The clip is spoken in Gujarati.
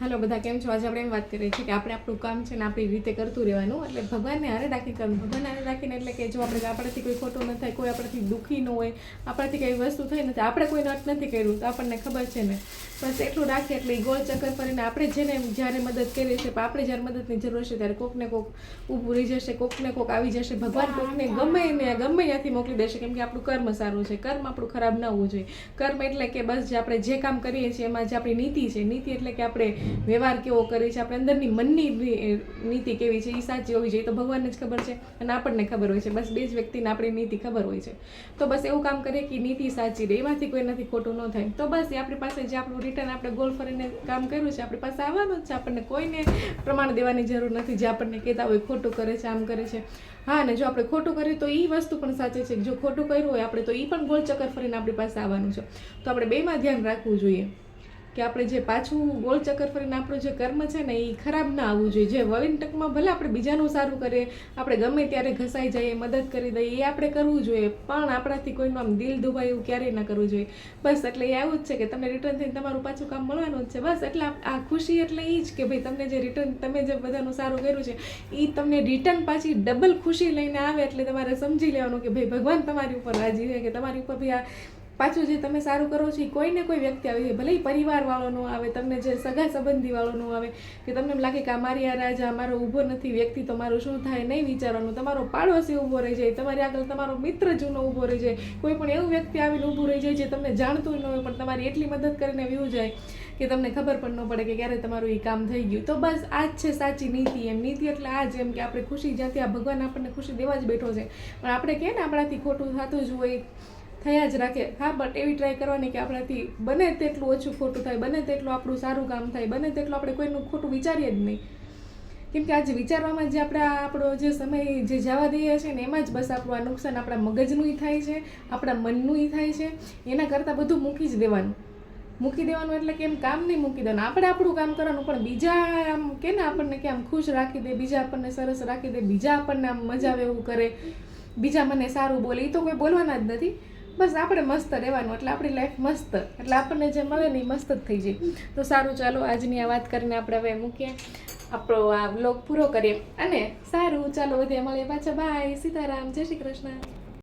હાલો બધા કેમ છો? આજે આપણે એમ વાત કરીએ છીએ કે આપણે આપણું કામ છે ને આપણી રીતે કરતું રહેવાનું. એટલે ભગવાનને હારે રાખી કરવું ભગવાન હારે રાખીને એટલે કે જો આપણે આપણાથી કોઈ ખોટું ન થાય કોઈ આપણાથી દુઃખી ન હોય આપણાથી કંઈ વસ્તુ થઈ નથી આપણે કોઈ નટ નથી કર્યું તો આપણને ખબર છે ને. બસ એટલું રાખીએ એટલે ગોળ ચક્કર ફરીને આપણે જેને જ્યારે મદદ કરીએ છીએ પણ આપણે જ્યારે મદદની જરૂર છે ત્યારે કોકને કોક ઊભું રહી જશે કોકને કોક આવી જશે. ભગવાન કોકને ગમે ને ગમે ત્યાંથી મોકલી દેશે કેમ કે આપણું કર્મ સારું છે. કર્મ આપણું ખરાબ ન હોવું જોઈએ. કર્મ એટલે કે બસ જે આપણે જે કામ કરીએ છીએ એમાં જે આપણી નીતિ છે નીતિ એટલે કે આપણે વ્યવહાર કેવો કરે છે? આપણે અંદરની મનની નીતિ કેવી છે? એ સાચી હોવી જોઈએ. તો ભગવાનને જ ખબર છે અને આપણને ખબર હોય છે. બસ બે જ વ્યક્તિને આપણી નીતિ ખબર હોય છે. તો બસ એવું કામ કરીએ કે નીતિ સાચી રહે. એમાંથી કોઈ નથી ખોટું ન થાય. તો બસ એ આપણી પાસે જે આપણું રિટર્ન આપણે ગોલ ફરીને કામ કર્યું છે, આપણી પાસે આવવાનું જ છે. આપણને કોઈને પ્રમાણ દેવાની જરૂર નથી. જે આપણને કહેતા હોય ખોટું કરે છે, આમ કરે છે. હા ને જો આપણે ખોટું કરીએ તો એ વસ્તુ પણ સાચી છે. જો ખોટું કર્યું હોય, આપણે તો એ પણ ગોળ ચક્કર ફરીને આપણી પાસે આવવાનું છે. તો આપણે બેમાં ધ્યાન રાખવું જોઈએ. કે આપણે જે પાછું ગોળ ચક્કર ફરીને આપણું જે કર્મ છે ને, એ ખરાબ ના આવવું જોઈએ. જે વળીન ટકમાં ભલે આપણે બીજાનું સારું કરીએ, આપણે ગમે ત્યારે ઘસાઈ જઈએ, મદદ કરી દઈએ, એ આપણે કરવું જોઈએ. પણ આપણાથી કોઈનું આમ દિલ દુભાય એવું ક્યારેય ના કરવું જોઈએ. બસ એટલે એ આવું જ છે કે તમને રિટર્ન થઈને તમારું પાછું કામ મળવાનું જ છે. બસ એટલે આ- ખુશી એટલે એ જ કે ભાઈ તમને જે રિટર્ન તમે જે બધાનું સારું કર્યું છે એ તમને રિટર્ન પાછી ડબલ ખુશી લઈને આવે એટલે તમારે સમજી લેવાનું કે ભાઈ ભગવાન તમારી ઉપર રાજી છે, કે તમારી ઉપર ભાઈ આ પાછું જે તમે સારું કરો છો, એ કોઈ ને કોઈ વ્યક્તિ આવી જાય ભલે પરિવારવાળો પરિવાર વાળો નો આવે, તમને જે સગા સંબંધી વાળો નો આવે, કે તમને એમ લાગે કે આ મારી આ રાજા મારો ઊભો નથી, વ્યક્તિ તો મારું શું થાય, નહીં વિચારવાનું. તમારો પાડોશી ઊભો રહી જાય, તમારી આગળ તમારો મિત્ર જૂનો ઊભો રહી જાય. કોઈ પણ એવું વ્યક્તિ આવીને ઊભું રહી જાય જે તમને જાણતું ન હોય, પણ તમારી એટલી મદદ કરીને વ્યૂ જાય કે તમને ખબર પણ ન પડે કે ક્યારે તમારું એ કામ થઈ ગયું. તો બસ આ જ છે સાચી નીતિ એમ. નીતિ એટલે આ જ એમ કે આપણે ખુશી જ્યાંથી આ ભગવાન આપણને ખુશી દેવા જ બેઠો છે. પણ આપણે કહે ને આપણાથી ખોટું થતું જ હોય થયા જ રાખે. હા બટ એવી ટ્રાય કરવાની કે આપણાથી બને તેટલું ઓછું ખોટું થાય, બને તેટલું આપણું સારું કામ થાય, બને તેટલું આપણે કોઈનું ખોટું વિચારીએ જ નહીં. કેમ કે આજે વિચારવામાં જે આપણે, આપણો જે સમય જે જવા દઈએ છીએ ને, એમાં જ બસ આપણું આ નુકસાન આપણા મગજનું થાય છે, આપણા મનનું થાય છે, એના કરતાં બધું મૂકી જ દેવાનું. મૂકી દેવાનું એટલે કે એમ કામ નહીં મૂકી દેવાનું. આપણે આપણું કામ કરવાનું, પણ બીજા આમ કે ને આપણને કે આમ ખુશ રાખી દે, બીજા આપણને સરસ રાખી દે, બીજા આપણને આમ મજા આવે એવું કરે, બીજા મને સારું બોલે એ તો કોઈ બોલવાના જ નથી. બસ આપણે મસ્ત રહેવાનું, એટલે આપણી લાઈફ મસ્ત. એટલે આપણને જે મળે ને એ મસ્ત જ થઈ જાય. તો સારું, ચાલો આજની આ વાત કરીને આપણે હવે મૂકીએ. આપણો આ બ્લોગ પૂરો કરીએ. અને સારું, ચાલો વધે મળીએ પાછા. બાય સીતારામ. જય શ્રી કૃષ્ણ.